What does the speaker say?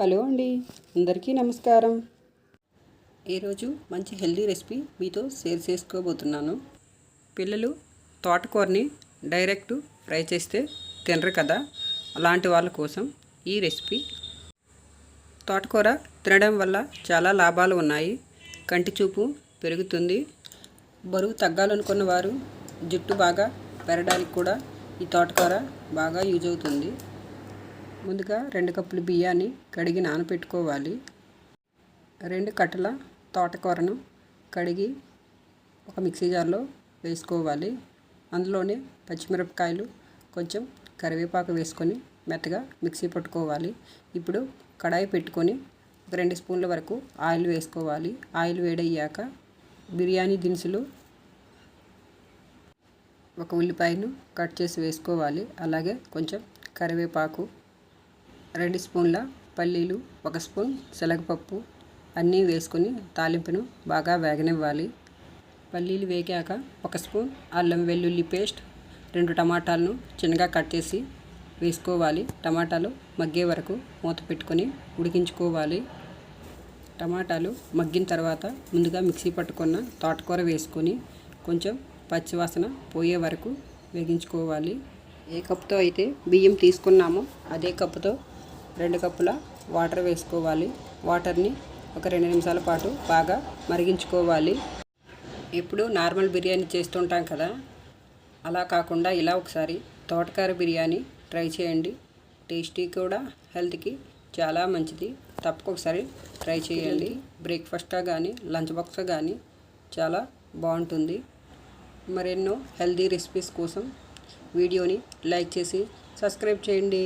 Hello అండి అందరికీ నమస్కారం. ఈరోజు మంచి హెల్దీ రెసిపీ మీతో షేర్ చేసుకోబోతున్నాను. పిల్లలు తోటకూరని డైరెక్ట్ ఫ్రై చేస్తే తినరు కదా అలాంటి వాళ్ళ కోసం ఈ రెసిపీ. తోటకూర తినడం వల్ల చాలా లాభాలు ఉన్నాయి కంటి చూపు పెరుగుతుంది. బరువు తగ్గాలనుకున్న వారు జుట్టు బాగా పెరగడానికి కూడా ఈ తోటకూర బాగా యూజ్ అవుతుంది. ముందుగా రెండు కప్పులు బియ్యాన్ని కడిగి నానబెట్టుకోవాలి రెండు కట్టల తోటకూరను కడిగి ఒక మిక్సీ జార్లో వేసుకోవాలి. అందులోనే పచ్చిమిరపకాయలు కొంచెం కరివేపాకు వేసుకొని మెత్తగా మిక్సీ పట్టుకోవాలి. ఇప్పుడు కడాయి పెట్టుకొని ఒక రెండు స్పూన్ల వరకు ఆయిల్ వేసుకోవాలి. ఆయిల్ వేడయ్యాక బిర్యానీ దినుసులు ఒక ఉల్లిపాయను కట్ చేసి వేసుకోవాలి. అలాగే కొంచెం కరివేపాకు రెండు స్పూన్ల పల్లీలు ఒక స్పూన్ శనగపప్పు అన్నీ వేసుకొని తాలింపును బాగా వేగనివ్వాలి. పల్లీలు వేగాక ఒక స్పూన్ అల్లం వెల్లుల్లి పేస్ట్ రెండు టమాటాలను చిన్నగా కట్ చేసి వేసుకోవాలి. టమాటాలు మగ్గే వరకు మూత పెట్టుకొని ఉడికించుకోవాలి. టమాటాలు మగ్గిన తర్వాత ముందుగా మిక్సీ పట్టుకున్న తోటకూర వేసుకొని కొంచెం పచ్చివాసన పోయే వరకు వేగించుకోవాలి. ఏ కప్పుతో అయితే బియ్యం తీసుకున్నామో అదే కప్పుతో రెండు కప్పుల వాటర్ వేసుకోవాలి. వాటర్ని ఒక రెండు నిమిషాల పాటు బాగా మరిగించుకోవాలి. ఇప్పుడు నార్మల్ బిర్యానీ చేస్తుంటాం కదా అలా కాకుండా ఇలా ఒకసారి తోటకూర బిర్యానీ ట్రై చేయండి. టేస్టీ కూడా హెల్త్కి చాలా మంచిది. తప్పక ఒకసారి ట్రై చేయండి. బ్రేక్ఫాస్ట్గా కానీ లంచ్ బాక్స్ కానీ చాలా బాగుంటుంది. మరెన్నో హెల్తీ రెసిపీస్ కోసం వీడియోని లైక్ చేసి సబ్స్క్రైబ్ చేయండి.